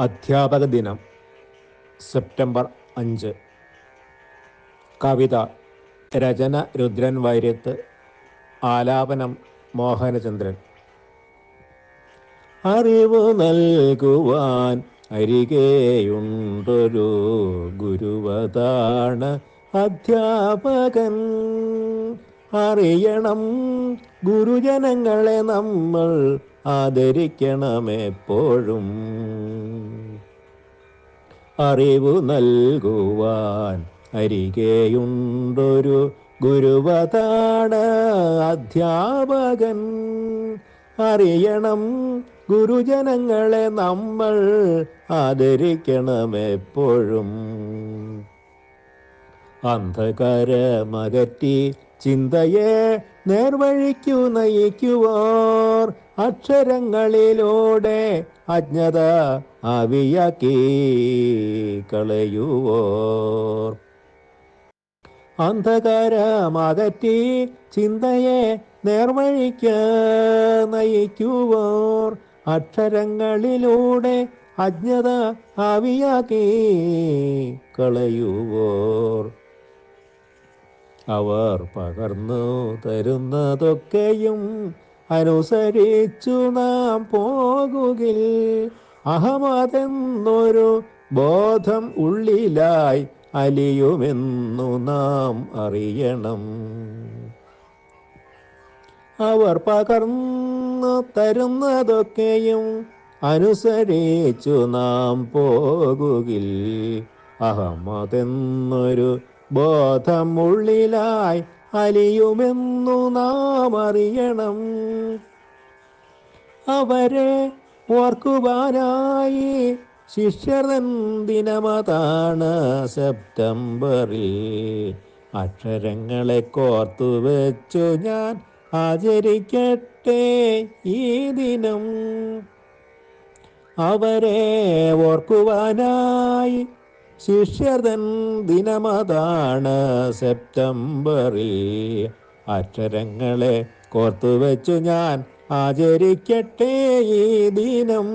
അധ്യാപക ദിനം സെപ്റ്റംബർ അഞ്ച്. കവിത രചന രുദ്രൻ വൈര്യത്ത് ആലാപനം മോഹനചന്ദ്രൻ. അറിവ് നൽകുവാൻ അരികെയുണ്ടൊരു ഗുരുവതാണ് അധ്യാപകൻ. അറിയണം. ഗുരുജനങ്ങളെ നമ്മൾ ആദരിക്കണം എപ്പോഴും അറിവ് നൽകുവാൻ അരികെയുണ്ടൊരു ഗുരുവതാണ് അധ്യാപകൻ. അറിയണം ഗുരുജനങ്ങളെ നമ്മൾ ആദരിക്കണം എപ്പോഴും അന്ധകാരമകറ്റി ചിന്തയെ നേർവഴിക്കു നയിക്കുവോർ. അക്ഷരങ്ങളിലൂടെ അജ്ഞത ആവിയാക്കി കളയുവോർ. അന്ധകാരമകറ്റി ചിന്തയെ നേർവഴിക്ക് നയിക്കുവോർ. അക്ഷരങ്ങളിലൂടെ അജ്ഞത ആവിയാക്കി കളയുവോർ. അവർ പകർന്നു തരുന്നതൊക്കെയും അനുസരിച്ചു നാം പോകുകിൽ. അഹമതെന്നൊരു ബോധം ഉള്ളിലായി അലിയുമെന്നു നാം അറിയണം. അവർ പകർന്നു തരുന്നതൊക്കെയും അനുസരിച്ചു നാം പോകുകിൽ. അഹമ്മതെന്നൊരു ബോധം ഉള്ളിലായി അലിയുമെന്നു നാം അറിയണം. അവരെ ഓർക്കുവാനായി ശിഷ്യരൻ ദിനമതാണ് സെപ്റ്റംബറിൽ? അക്ഷരങ്ങളെ കോർത്തു വെച്ചു ഞാൻ ആചരിക്കട്ടെ ഈ ദിനം. അവരെ ഓർക്കുവാനായി ശിഷ്യർതൻ ദിനമതാണ് സെപ്റ്റംബറിൽ. അക്ഷരങ്ങളെ കോർത്തു വെച്ചു ഞാൻ ആചരിക്കട്ടെ ഈ ദിനം.